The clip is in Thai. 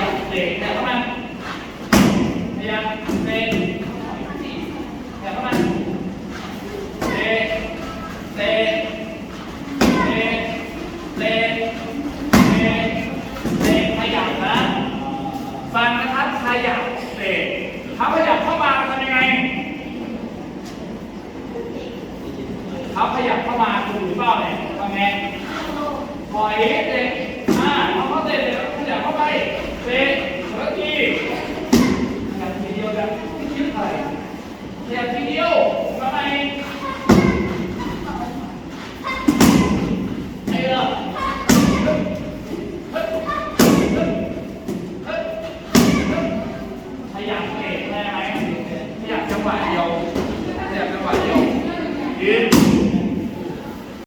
ยัยเตะแต่เข้ามาพยายามเตะแต่เข้ามาเตะเตะเตะเตะเตะเตะขยับนะฟันนะครับขยับเตะถ้าขยับเข้ามาทำยังไงเขาขยับเข้ามาถูหรือเปล่าเนี่ยทำไงปล่อย Bye.